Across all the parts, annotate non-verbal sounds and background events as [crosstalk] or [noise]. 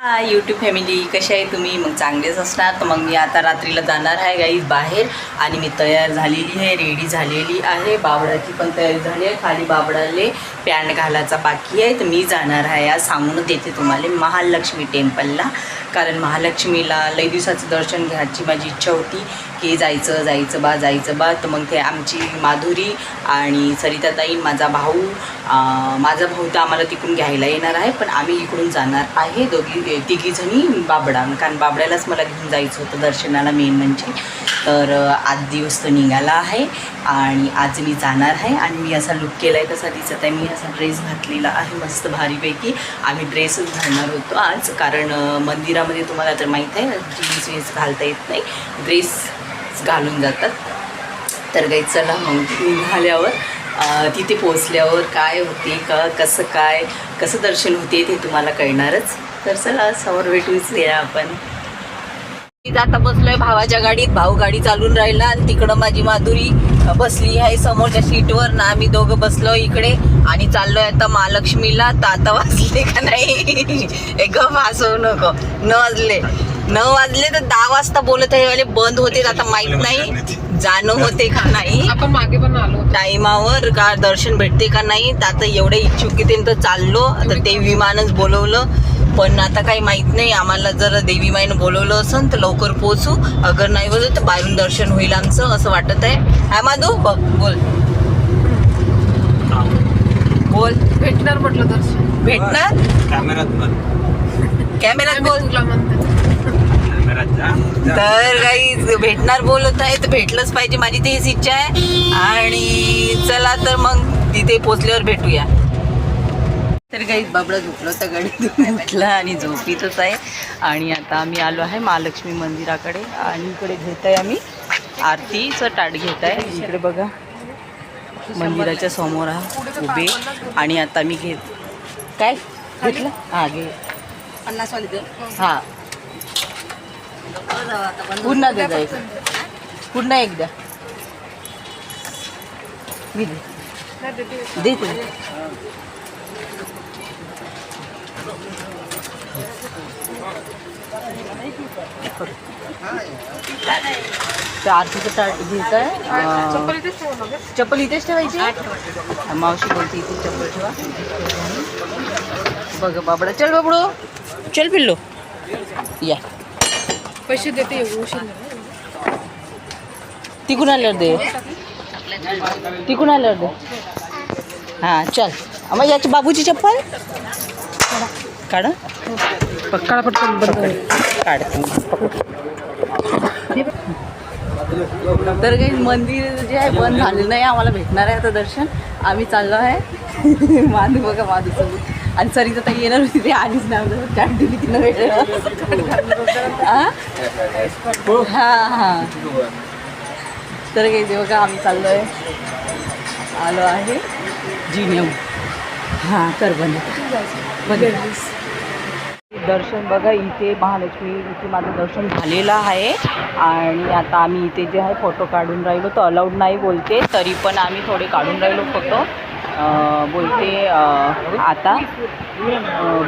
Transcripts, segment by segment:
Hi YouTube family कशी आहे तुम्ही? मग चांगलेच असणार. तर मग मी आता रात्रीला जाणार आहे गाईज बाहेर. आणि मी तयार झालेली आहे रेडी झालेली आहे. बाबडाची पण तयारी झाली आहे. खाली बाबडाले पॅन्ट घालायचा बाकी आहे तर मी जाणार आहे. आज सांगून देते तुम्हाला महालक्ष्मी टेम्पलला. कारण महालक्ष्मीला लई दिवसाचं दर्शन घ्यायची माझी इच्छा होती की जायचं जायचं बा जायचं बा. तर मग ते आमची माधुरी आणि सरिताताई माझा भाऊ माझा भाऊ तर आम्हाला तिकडून घ्यायला येणार आहे पण आम्ही इकडून जाणार आहे. दोघी तिघीजणी बाबडा. कारण बाबड्यालाच मला घेऊन जायचं होतं दर्शनाला मेन म्हणजे. तर आज दिवस तो निघाला आहे आणि आज मी जाणार आहे आणि मी असा लुक केला आहे कसा दिसत आहे. मी असा ड्रेस घातलेला आहे मस्त भारीपैकी. आम्ही ड्रेसच घालणार होतो आज कारण मंदिरामध्ये तुम्हाला तर माहीत आहे जीन्स वीन्स घालता येत नाही. ड्रेस घालून जातात. तर काही चला मग निघाल्यावर तिथे पोचल्यावर काय होते का कसं काय कसं दर्शन होते ते तुम्हाला कळणारच. तर चला समोर भेटूच या आपण. इथं आता बसलोय भावाच्या गाडीत. भाऊ गाडी चालून राहिला आणि तिकडं माझी माधुरी. बसली आहे समोरच्या सीटवर. ना आम्ही दोघं बसलो इकडे आणि चाललोय आता महालक्ष्मीला. तर आता वाजले का नाही? [laughs] एक फासवू नको. न वाजले. न वाजले तर दहा वाजता बोलत आहे. वाले बंद होते आता माहीत नाही. जाणं होते का नाही? आपण मागे पण आलो होतो. टाईमावर का दर्शन भेटते का नाही? आता एवढे इच्छुकीतेने तर चाललो. तर ते विमानच बोलवलं. पण आता काही माहीत नाही. आम्हाला जर देवी माईनं बोलवलं असेल तर लवकर पोहोचू. अगर नाही बोलत तर बाहेरून दर्शन होईल आमचं असं वाटत आहे. हा माधू बघ बोल. बोल. भेटणार म्हटलं दर्शन. भेटणार? कॅमेरात बोल. तुला तर काही भेटणार बोलत आहे तर भेटलंच पाहिजे. माझी तेच इच्छा आहे. आणि चला तर मग तिथे पोचल्यावर भेटूया. तर काही बाबडा झोपलं होता गाडीतून उठला आणि झोपीतच आहे. आणि आता आम्ही आलो आहे महालक्ष्मी मंदिराकडे आणि इकडे घेत आहे आम्ही आरतीचं ताट घेत आहे इकडे बघा मंदिराच्या समोर आहे उभे. आणि आता मी घेत काय? घेतलं? हां घे. पन्नास हां. पुन्हा दे जायचं पुन्हा एकदा. मी दे. दे तू घेत आहे चप्पल इथेच ठेवायची मावशी बोलते इथे चप्पल ठेवा बघ बाबडा चल बाबडो। चल पिल्लो या। पैसे देते. तिकून आल्यावर दे। तिकून आल्यावर दे। हाँ चल। मग याची बाबूची चप्पल? काढ. काढा पटकन बंद कर. काढते तर काही मंदिर जे आहे बंद झालेलं नाही आम्हाला भेटणार आहे आता दर्शन. आम्ही चाललो आहे. [laughs] माधू बघा माधू सोबत आणि सरिता ताई येणार होती ते आलीच नाही चाट दिली तिनं वेळ हां? हां तर काही ते बघा आम्ही चाललो आहे. आलो आहे. जिनेव हां कर बंद. बंद. दर्शन बघा इथे महालक्ष्मी इथे माझं दर्शन झालेलं आहे. आणि आता आम्ही इथे जे आहे फोटो काढून राहिलो. तर अलाउड नाही बोलते तरी पण आम्ही थोडे काढून राहिलो फोटो बोलते आता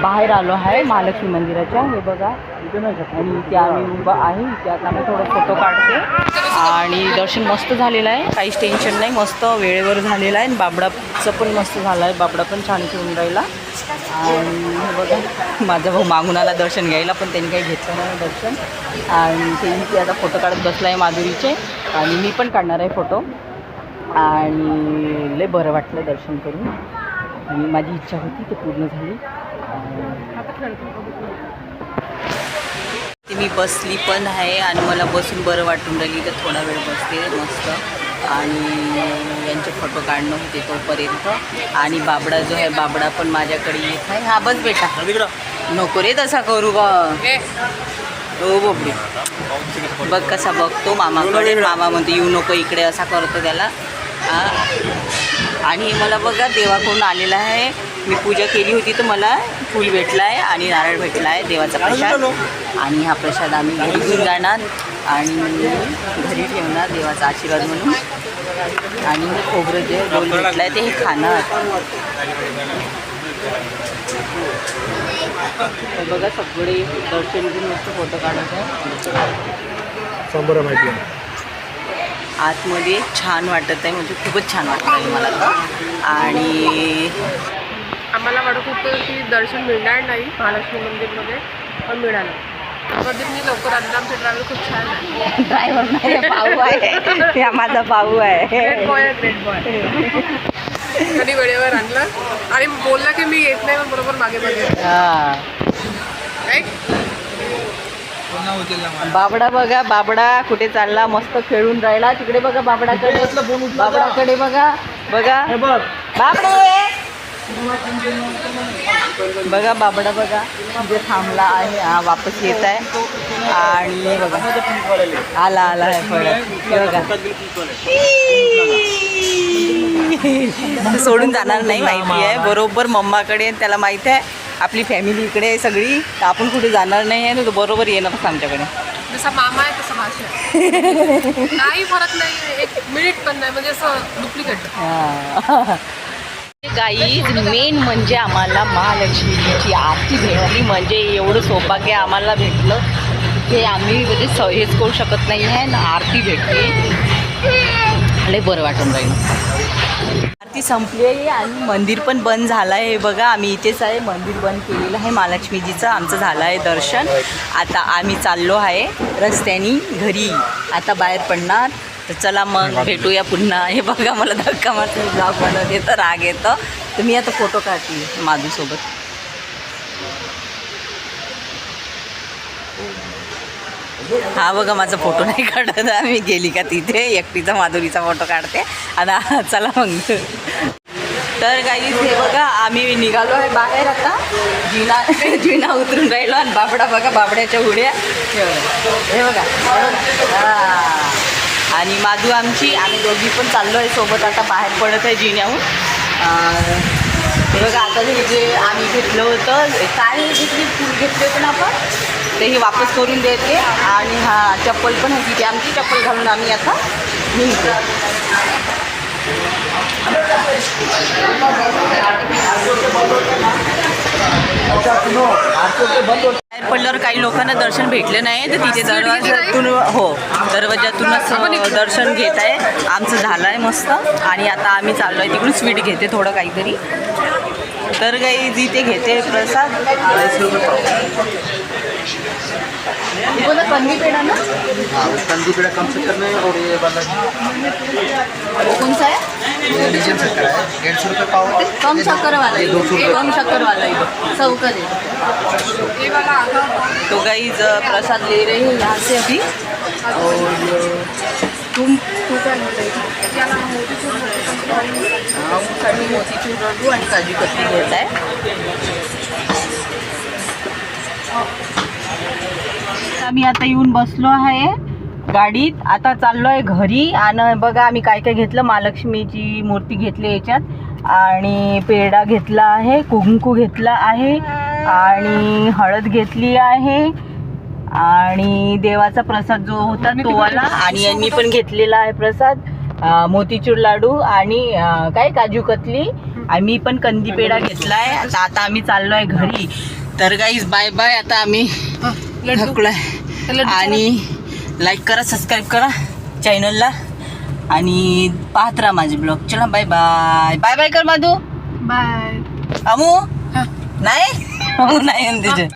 बाहेर आलो आहे महालक्ष्मी मंदिराच्या. हे बघा आणि इथे आम्ही उभा आहे. इथे आता आम्ही थोडं फोटो काढते. आणि दर्शन मस्त झालेलं आहे. काहीच टेन्शन नाही. मस्त वेळेवर झालेलं आहे. आणि बाबडाचं पण मस्त झालं आहे. बाबडा पण छान ठेवून राहिला. आणि बघा माझा भाऊ मागून आला दर्शन घ्यायला पण त्यांनी काही घेतलं नाही दर्शन. आणि ते इथे आता फोटो काढत बसला आहे माधुरीचे. आणि मी पण काढणार आहे फोटो आणि लय बरं वाटलं दर्शन करून. आणि माझी इच्छा होती ते पूर्ण झाली. ते मी बसली पण आहे आणि मला बसून बरं वाटून राहिली तर थोडा वेळ बसते मस्त. आणि यांचे फोटो काढणं होते तोपर्यंत. आणि बाबडा जो आहे बाबडा पण माझ्याकडे येत आहे. हा बस बेटा. नको रे तसा करू ग ए, हो बोबडी. बघ कसा बघतो मामाकडे. मामा म्हणतो येऊ नको इकडे असा करतो त्याला. हा. आणि मला बघा देवाकडून आलेला आहे. मी पूजा केली होती तर मला फूल भेटला आहे आणि नारळ भेटला आहे देवाचा प्रसाद. आणि हा प्रसाद आम्ही घरी घेऊन जाणार आणि घरी ठेवणार देवाचा आशीर्वाद म्हणून. आणि हे खोबरं जे रोल भेटलं आहे ते हे खाणार. तर बघा सगळे दर्शन घेऊन मस्त फोटो काढत आहे. आतमध्ये छान वाटत आहे म्हणजे खूपच छान वाटत आहे मला तर. आणि आम्हाला वाटत होतं की दर्शन मिळणार नाही महालक्ष्मी मंदिरमध्ये पण मिळालं. प्रदीपनी लवकर आणलं आमचं ट्रॅव्हल खूप छान आहे. ड्रायव्हर नाही भाऊ आहे. हा माझा भाऊ ग्रेट आहे बॉय आहे ग्रेट बॉय कधी वेळेवर आणलं? आणि बोलला की मी येत नाही पण बरोबर मागे मागे. हा. काय बाबडा बघा बाबडा कुठे चालला मस्त खेळून राहिला. तिकडे बघा बाबडाकडे. बाबडाकडे बघा बघा. बाबडे! बघा बाबडा बघा तिथे थांबला आहे हा वापस येत आहे. आणि बघा आला आला आहे परत. बघा. [laughs] सोडून जाणार नाही माहिती आहे. बरोबर मम्माकडे त्याला माहिती आहे. आपली फॅमिली इकडे आहे सगळी. तर आपण कुठे जाणार नाही आहे ना तो बरोबर येणार फक्त आमच्याकडे. जसा मामा आहे तसा भाषा आहे. [laughs] काही फरक नाही एक मिनिट पण नाही म्हणजे असं डुप्लिकेट गाईज मेन म्हणजे आम्हाला महालक्ष्मीची आरती भेटली. म्हणजे एवढं सौभाग्य आम्हाला भेटलं. हे आम्ही म्हणजे सहज करू शकत नाही आहे ना आरती भेटली. लय बरं वाटून राहील. आरती संपली आहे आणि मंदिर पण बंद झालं आहे बघा आम्ही इथेच आहे. मंदिर बंद केलेलं आहे महालक्ष्मीजीचं. आमचं झालं आहे दर्शन. आता आम्ही चाललो आहे रस्त्यानी घरी. आता बाहेर पडणार. तर चला मग भेटूया पुन्हा. हे बघा मला धक्का मारतो ब्लॉग बनवते येतं राग येतं. तर मी आता फोटो काढते माधूसोबत. हा बघा माझा फोटो नाही काढत. मी गेली का तिथे? एकटीचा माधुरीचा फोटो काढते. आणि चला मग. तर काही हे बघा आम्ही निघालो आहे बाहेर आता. जिना जिना उतरून राहिलो आणि बाबडा बघा बाबड्याच्या उड्या. हे बघा हे बघा. हा. आणि माधू आमची आम्ही दोघी पण चाललो आहे सोबत आता बाहेर पडत आहे जिन्याहून. बघा आता हे जे आम्ही घेतलं होतं काय घेतली फूल घेतले होते ना आपण ते ही वापस करून देते. आणि हा चप्पल पण होती ती आमची चप्पल घालून आम्ही आता निघतो. बाहेर पडल्यावर काही लोकांना दर्शन भेटले नाही तर तिथे दरवाजातून हो दरवाजातूनच दर्शन घेत आहे आमचं झालं आहे मस्त. आणि आता आम्ही चाललो आहे तिकडून स्वीट घेते थोडं काहीतरी. तर काही जिथे घेते प्रसाद बोला कंदी पेढा ना? कंदी पेड़ा कम शक्कर में और ये वाला कोणचा आहे ये लीजियम शक्कर है डेढ़ सौ रुपये पाव। कम शक्कर वाला ये दो सौ कम शक्कर वाला है। है हे मला आता तो गाइज प्रसाद ले रहे हैं यहाँ से अभी। और तुम तू काय म्हणताय याला मोतीचूर लड्डू आणि काजू कतली घेत आहे आम्ही आता येऊन बसलो आहे गाडीत. आता चाललो आहे घरी आणि बघा आम्ही काय काय घेतलं. महालक्ष्मीची मूर्ती घेतली याच्यात आणि पेढा घेतला आहे कुंकू घेतला आहे आणि हळद घेतली आहे आणि देवाचा प्रसाद जो होता तो वाला आणि यांनी पण घेतलेला आहे प्रसाद. मोतीचूर लाडू आणि काय? काजू कतली. आणि मी पण कंदी पेढा घेतलाय. आता आता आम्ही चाललोय घरी. तर गाईज बाय बाय आता आम्ही थकलोय आणि लाईक करा सबस्क्राईब करा चॅनलला आणि पाहत राहा माझे ब्लॉग चला बाय बाय बाय बाय कर माधू. बाय अमू. नाही? नाही